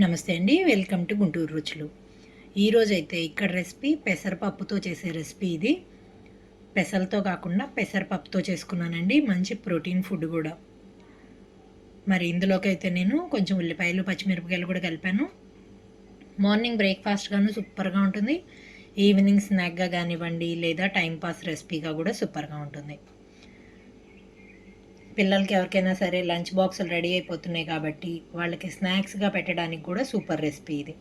నమస్తే అండి welcome to Guntur రుచులు. ఈరోజు అయితే ఇక్కడ రెసిపీ పెసరపప్పుతో చేసే రెసిపీ ఇది. పెసలతో కాకుండా పెసరపప్పుతో చేసుకున్నానండి మంచి ప్రోటీన్ ఫుడ్ కూడా. మరి ఇందులోకి అయితే నేను కొంచెం ఉల్లిపాయలు పచ్చిమిరపకాయలు కూడా కలిపాను. మార్నింగ్ బ్రేక్ఫాస్ట్గాను సూపర్గా ఉంటుంది. ఈవినింగ్ స్నాక్గా కానివ్వండి లేదా టైంపాస్ రెసిపీగా కూడా సూపర్గా ఉంటుంది. పిల్లలకి ఎవరికైనా సరే లంచ్ బాక్సులు రెడీ అయిపోతున్నాయి కాబట్టి వాళ్ళకి స్నాక్స్గా పెట్టడానికి కూడా సూపర్ రెసిపీ ఇది.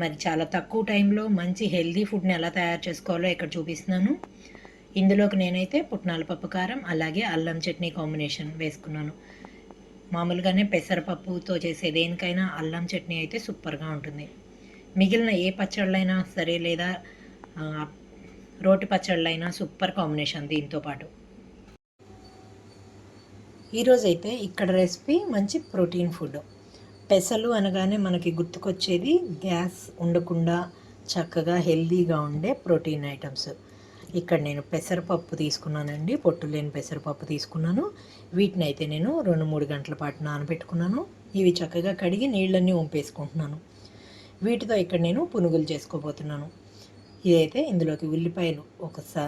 మరి చాలా తక్కువ టైంలో మంచి హెల్దీ ఫుడ్ని ఎలా తయారు చేసుకోవాలో ఇక్కడ చూపిస్తున్నాను. ఇందులోకి నేనైతే పుట్నాల పప్పు కారం అలాగే అల్లం చట్నీ కాంబినేషన్ వేసుకున్నాను. మామూలుగానే పెసరపప్పుతో చేసే దేనికైనా అల్లం చట్నీ అయితే సూపర్గా ఉంటుంది. మిగిలిన ఏ పచ్చళ్ళైనా సరే లేదా రోటి పచ్చళ్ళైనా సూపర్ కాంబినేషన్ దీంతో పాటు. ఈరోజు అయితే ఇక్కడ రెసిపీ మంచి ప్రోటీన్ ఫుడ్. పెసలు అనగానే మనకి గుర్తుకొచ్చేది గ్యాస్ ఉండకుండా చక్కగా హెల్దీగా ఉండే ప్రోటీన్ ఐటమ్స్. ఇక్కడ నేను పెసరపప్పు తీసుకున్నానండి పొట్టు లేని పెసరపప్పు తీసుకున్నాను. వీటిని అయితే నేను రెండు మూడు గంటల పాటు నానబెట్టుకున్నాను. ఇవి చక్కగా కడిగి నీళ్ళన్నీ వంపేసుకుంటున్నాను. వీటితో ఇక్కడ నేను పునుగులు చేసుకోబోతున్నాను. ఇదైతే ఇందులోకి ఉల్లిపాయలు ఒక సా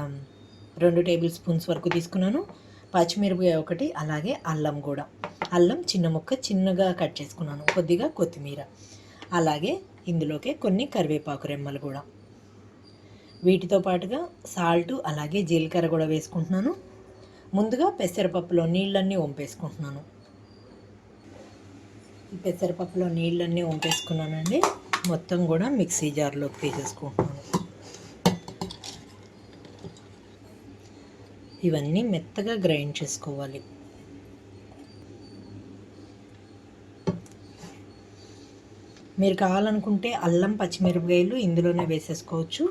రెండు టేబుల్ స్పూన్స్ వరకు తీసుకున్నాను. పచ్చిమిరపకాయ ఒకటి అలాగే అల్లం కూడా. అల్లం చిన్న ముక్క చిన్నగా కట్ చేసుకున్నాను కొద్దిగా కొత్తిమీర. అలాగే ఇందులోకి కొన్ని కరివేపాకు రెమ్మలు కూడా. వీటితో పాటుగా సాల్ట్ అలాగే జీలకర్ర కూడా వేసుకుంటున్నాను. ముందుగా పెసరపప్పులో నీళ్ళన్నీ వంపేసుకుంటున్నాను. ఈ పెసరపప్పులో నీళ్ళన్నీ వంపేసుకున్నానండి. మొత్తం కూడా మిక్సీ జార్లోకి తీసేసుకుంటున్నాను. ఇవన్నీ మెత్తగా గ్రైండ్ చేసుకోవాలి. మీరు కావాలనుకుంటే అల్లం పచ్చిమిరపకాయలు ఇందులోనే వేసేసుకోవచ్చు.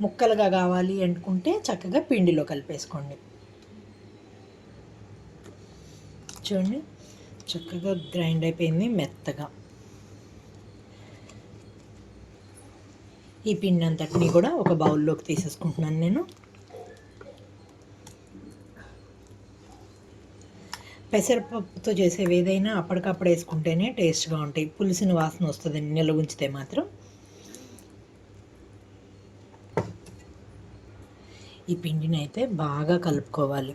ముక్కలుగా కావాలి అనుకుంటే చక్కగా పిండిలో కలిపేసుకోండి. చూడండి చక్కగా గ్రైండ్ అయిపోయింది మెత్తగా. ఈ పిండి అంతటిని కూడా ఒక బౌల్లోకి తీసేసుకుంటున్నాను నేను. పెసరపప్పుతో చేసేవి ఏదైనా అప్పటికప్పుడు వేసుకుంటేనే టేస్ట్గా ఉంటాయి. పులిసిన వాసన వస్తుంది నిల్వ ఉంచితే మాత్రం. ఈ పిండిని అయితే బాగా కలుపుకోవాలి.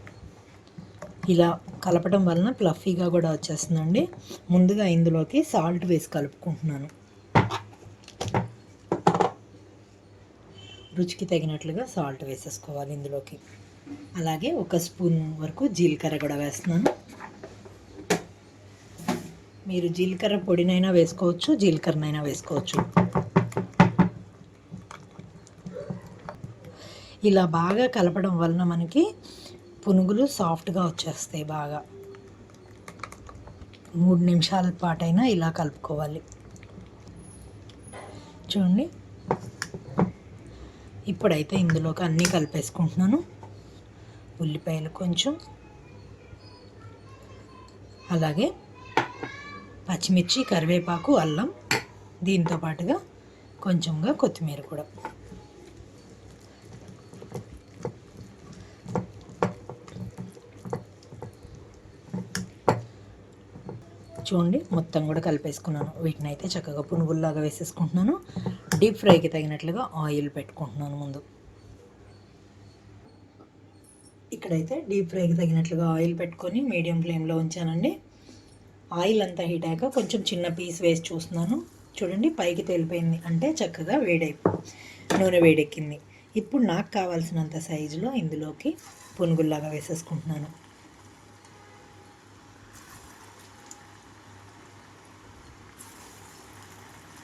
ఇలా కలపడం వలన ప్లఫీగా కూడా వచ్చేస్తుందండి. ముందుగా ఇందులోకి సాల్ట్ వేసి కలుపుకుంటున్నాను. రుచికి తగినట్లుగా సాల్ట్ వేసేసుకోవాలి ఇందులోకి. అలాగే ఒక స్పూన్ వరకు జీలకర్ర కూడా వేస్తున్నాను. మీరు జీలకర్ర పొడినైనా వేసుకోవచ్చు జీలకర్రనైనా వేసుకోవచ్చు. ఇలా బాగా కలపడం వలన మనకి పునుగులు సాఫ్ట్గా వచ్చేస్తాయి బాగా. మూడు నిమిషాల పాటైనా ఇలా కలుపుకోవాలి. చూడండి ఇప్పుడైతే ఇందులోకి అన్నీ కలిపేసుకుంటున్నాను. ఉల్లిపాయలు కొంచెం. అలాగే పచ్చిమిర్చి కరివేపాకు అల్లం. దీంతో పాటుగా కొంచెంగా కొత్తిమీర కూడా. చూడండి మొత్తం కూడా కలిపేసుకున్నాను. వీటిని అయితే చక్కగా పునుగుల్లాగా వేసేసుకుంటున్నాను. డీప్ ఫ్రైకి తగినట్లుగా ఆయిల్ పెట్టుకుంటున్నాను ముందు. ఇక్కడైతే డీప్ ఫ్రైకి తగినట్లుగా ఆయిల్ పెట్టుకొని మీడియం ఫ్లేమ్లో ఉంచానండి. ఆయిల్ అంతా హీట్ అయ్యాక కొంచెం చిన్న పీస్ వేసి చూస్తున్నాను. చూడండి పైకి తేలిపోయింది. అంటే చక్కగా వేడై నూనె వేడెక్కింది. ఇప్పుడు నాకు కావాల్సినంత సైజులో ఇందులోకి పునుగుల్లాగా వేసేసుకుంటున్నాను.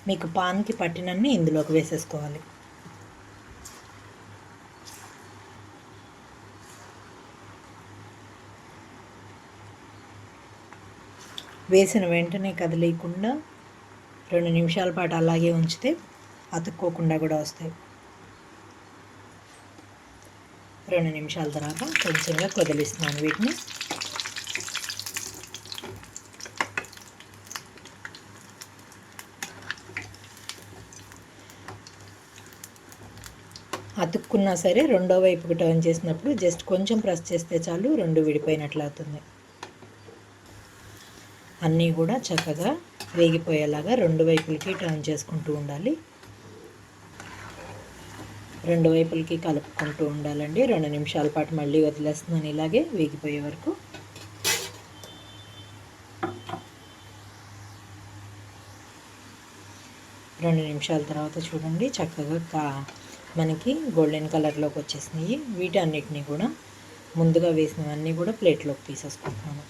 మీకు పాన్కి పట్టినన్ని ఇందులోకి వేసేసుకోవాలి. వేసిన వెంటనే కదిలేయకుండా రెండు నిమిషాల పాటు అలాగే ఉంచితే అతుక్కోకుండా కూడా వస్తాయి. రెండు నిమిషాల తర్వాత కొంచెంగా కదిలిస్తున్నాను వీటిని. అతుక్కున్నా సరే రెండో వైపుకి టర్న్ చేసినప్పుడు జస్ట్ కొంచెం ప్రెస్ చేస్తే చాలు రెండు విడిపోయినట్లు అవుతుంది. అన్నీ కూడా చక్కగా వేగిపోయేలాగా రెండు వైపులకి టర్న్ చేసుకుంటూ ఉండాలి. రెండు వైపులకి కలుపుకుంటూ ఉండాలండి. రెండు నిమిషాల పాటు మళ్ళీ వదిలేస్తున్నాను ఇలాగే వేగిపోయే వరకు. రెండు నిమిషాల తర్వాత చూడండి చక్కగా కా మనకి గోల్డెన్ కలర్లోకి వచ్చేసినాయి. వీటన్నిటిని కూడా ముందుగా వేసినవన్నీ కూడా ప్లేట్లోకి తీసేసుకుంటున్నాను.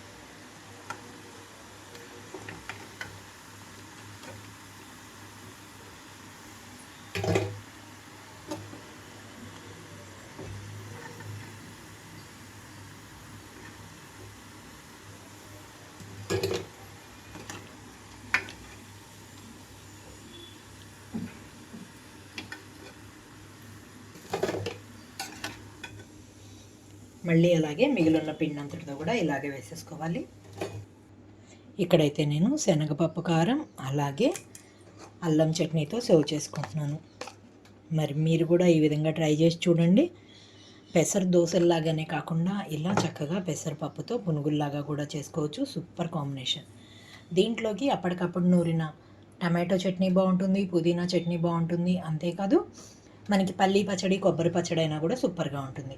మళ్ళీ అలాగే మిగిలిన పిండి అంతటితో కూడా ఇలాగే వేసేసుకోవాలి. ఇక్కడైతే నేను శనగపప్పు కారం అలాగే అల్లం చట్నీతో సర్వ్ చేసుకుంటున్నాను. మరి మీరు కూడా ఈ విధంగా ట్రై చేసి చూడండి. పెసర దోశల్లాగానే కాకుండా ఇలా చక్కగా పెసరపప్పుతో పునుగుల్లాగా కూడా చేసుకోవచ్చు. Super combination. దీంట్లోకి అప్పటికప్పుడు నూరిన టమాటో చట్నీ బాగుంటుంది పుదీనా చట్నీ బాగుంటుంది అంతేకాదు మనకి పల్లీ పచ్చడి కొబ్బరి పచ్చడి అయినా కూడా సూపర్గా ఉంటుంది.